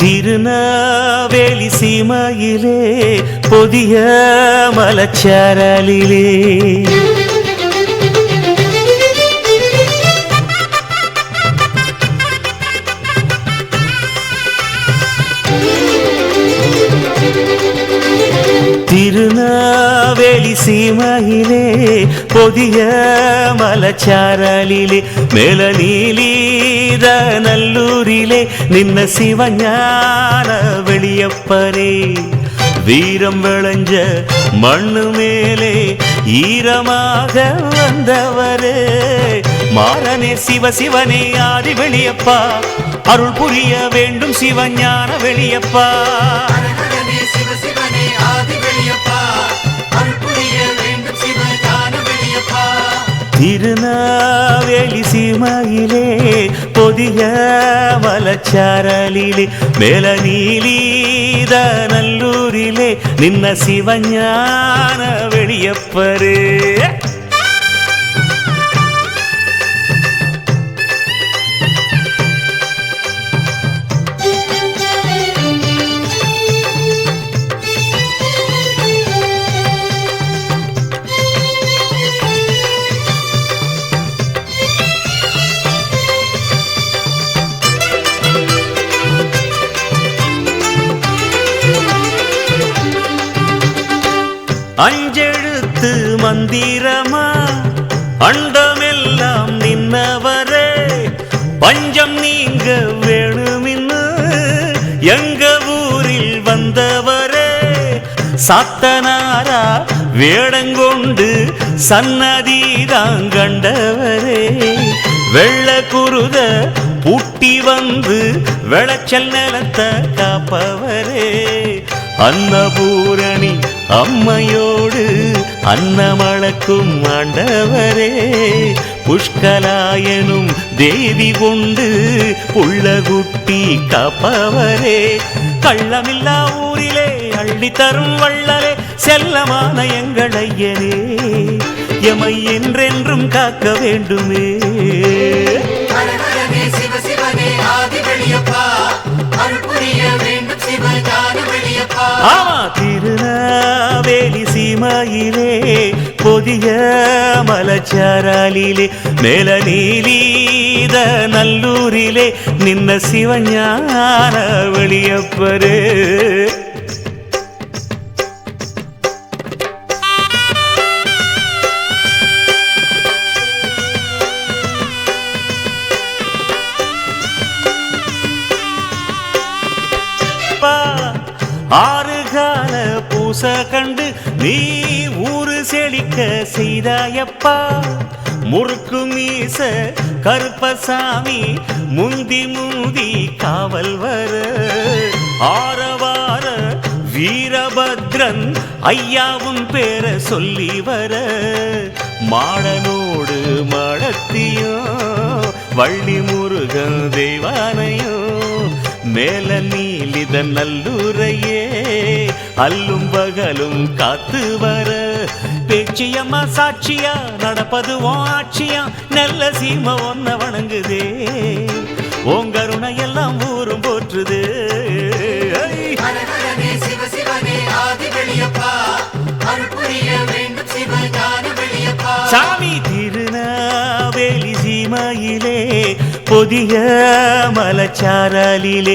திருநாவேலி சீமையிலே புதிய மலச்சாரலிலே. திருநாவேலி சீமையிலே பொதிய மலச்சாரலிலே மேல நீலீத நல்லூரிலே நின்ன சிவஞான வெளியப்பரே. வீரம் விளைஞ்ச மண்ணு மேலே ஈரமாக வந்தவரே. மாறனே சிவ சிவனே ஆதி வெளியப்பா. அருள் புரிய வேண்டும் சிவஞான வெளியப்பா. சிவ சிவனே ஆதி வெளி திருநாவேலி சீமையிலே பொதிய மலச்சாரலிலே மேல நீலீத நல்லூரிலே நின்ன சிவஞான வெளியப்பரு. அஞ்செழுத்து மந்திரமா? அண்டமெல்லாம் நின்னவரே பஞ்சம் நீங்க வேணுமின்னு எங்க ஊரில் வந்தவரே? சாத்தனாரா வேடங்கொண்டு சன்னதிதான் கண்டவரே. வெள்ள குருத பூட்டி வந்து விளைச்சல் நிலத்தை காப்பவரே. அன்னபூரணி அம்மையோடு அன்னமளக்கும் ஆண்டவரே புஷ்கலாயனும் தேவி கொண்டு புள்ளகுட்டி காப்பவரே. கள்ளமில்லா ஊரிலே அள்ளி தரும் வள்ளலே செல்லமான எங்கள் ஐயனே எமை என்றென்றும் காக்க வேண்டுமே. சிவ சிவனே ஆதி வெளியப்பா புரிய வேண்டும் சிவ ஆமா திருநாவேலி சீமையிலே பொதிய மலச்சாராலிலே மேல நீலீத நல்லூரிலே நின்ன சிவஞான வெளியப்பரு. ஆறு கால பூச கண்டு நீ ஊரு செழிக்க செய்தாயப்பா. முறுக்கு மீச கருப்பசாமி முந்தி முந்தி காவல் வர. ஆரவார வீரபத்ரன் ஐயாவும் பேர சொல்லி வர. மாடனோடு மாடத்தியும் வள்ளி முருகன் தெய்வானையும் மேல நீலித நல்லூரையே அல்லும் பகலும் காத்து வர. பேச்சியம்மா சாட்சியா நடப்பது உன் ஆட்சியா நல்ல சீம ஒன்ன வணங்குதே. உன் கருணை எல்லாம் ஊரும் போற்றுதே. ஐ! பொதிய மலச்சாரலிலே